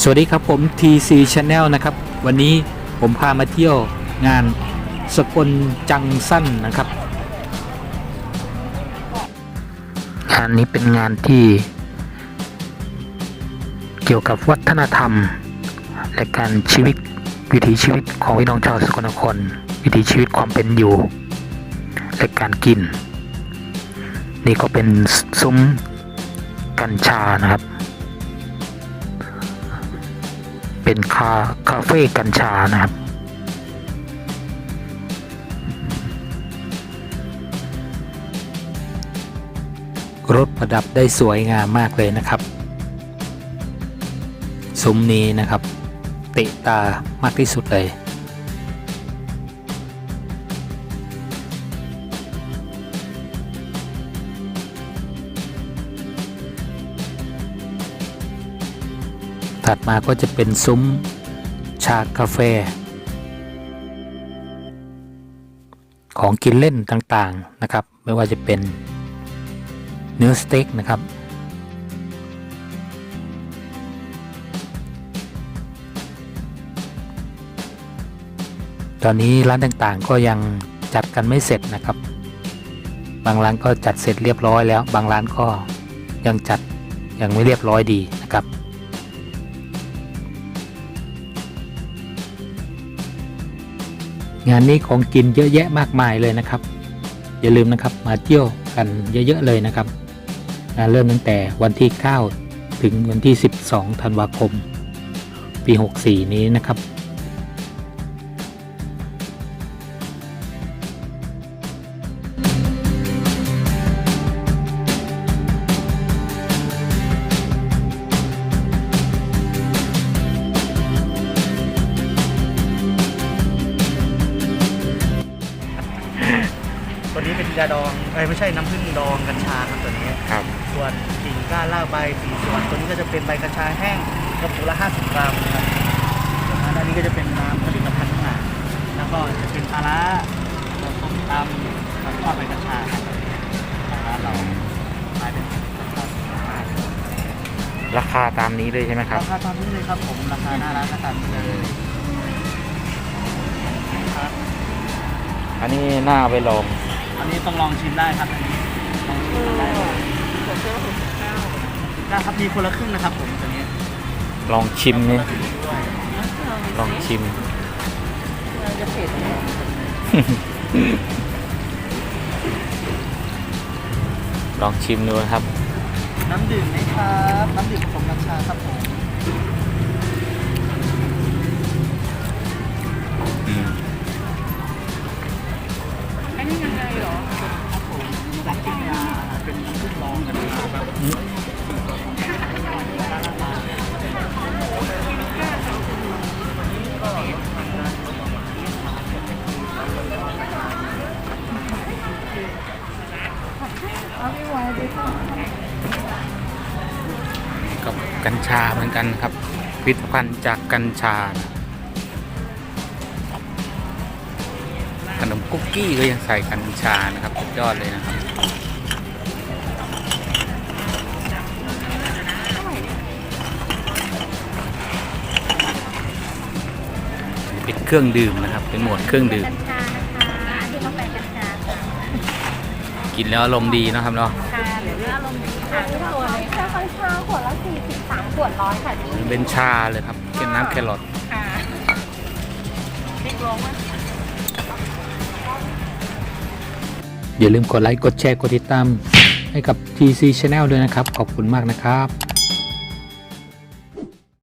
สวัสดีครับผม TC Channel นะครับ วันนี้ผมพามาเที่ยวงานสกลจังสั้นนะครับงานนี้เป็นงานที่ เกี่ยวกับวัฒนธรรม และการชีวิตวิถีชีวิตของพี่น้องชาวสกลนคร วิถีชีวิตความเป็นอยู่ และการกิน นี่ก็เป็นซุ้มกัญชานะครับ เป็นคาคาเฟ่กัญชานะครับ รถประดับได้สวยงามมากเลยนะครับซุ้มนี้นะครับ เตะตามากที่สุดเลย ถัดมาก็จะเป็นซุ้มชากาแฟ ของกินเล่นต่างๆนะครับ ไม่ว่าจะเป็นเนื้อสเต็กนะครับ ตอนนี้ร้านต่างๆก็ยังจัดกันไม่เสร็จนะครับ บางร้านก็จัดเสร็จเรียบร้อยแล้ว บางร้านก็ยังจัดยังไม่เรียบร้อยดีนะครับ งานนี้ของกินเยอะแยะมากมายเลยนะครับ อย่าลืมนะครับมาเที่ยวกันเยอะๆเลยนะครับงานเริ่มตั้งแต่วันที่ 9 ถึงวันที่ 12 ธันวาคม ปี 64 นี้นะครับ ตัวนี้เป็นยาดองเอ้ยไม่ใช่น้ำผึ้งดองกัญชาครับตัวนี้ ครับ ส่วนกิ่งก้านรากใบสี่ส่วนตัวนี้ก็จะเป็นใบกัญชาแห้งกระปุกละ50 กรัมครับส่วนอันนี้ก็จะเป็นน้ำผลิตภัณฑ์ทั้งหลายแล้วก็จะเป็นปลาร้าเราต้มตำแล้วก็ใบกัญชาครับปลาร้าเราขายเป็นราคาราคาตามนี้เลยใช่ไหมครับ ราคาตามนี้เลยครับผมราคาหน้าร้านก็ตามนี้เลยครับ อันนี้หน้าไปลอง อันนี้ต้องลองชิมได้ครับอันนี้ลองชิมได้ได้ครับมีคนละครึ่งนะครับผมตัวนี้ลองชิมนี่ด้วยลองชิมลองชิมดูนะครับ น้ำดื่มไหมครับ น้ำดื่มผสมกัญชาครับผม กับกัญชาเหมือนกันครับผลิตภัณฑ์จากกัญชา ขนมคุกกี้ก็ยังใส่กัญชานะครับยอดเลยนะครับ เป็นเครื่องดื่มนะครับ เป็นหมวดเครื่องดื่ม กัญชานะคะอันนี้กาแฟกัญชาค่ะกินแล้วอารมณ์ดีนะครับเนาะค่ะหรือว่าอารมณ์ดีค่ะทุกตัวเลยค่ะกัญชาขวดละ43ขวดร้อยค่ะพี่เป็นชาเลยครับเป็นน้ำแครอทค่ะพริกลงมาอย่าลืมกดไลค์กดแชร์กดติดตามให้กับ TC Channel ด้วยนะครับ ขอบคุณมากนะครับ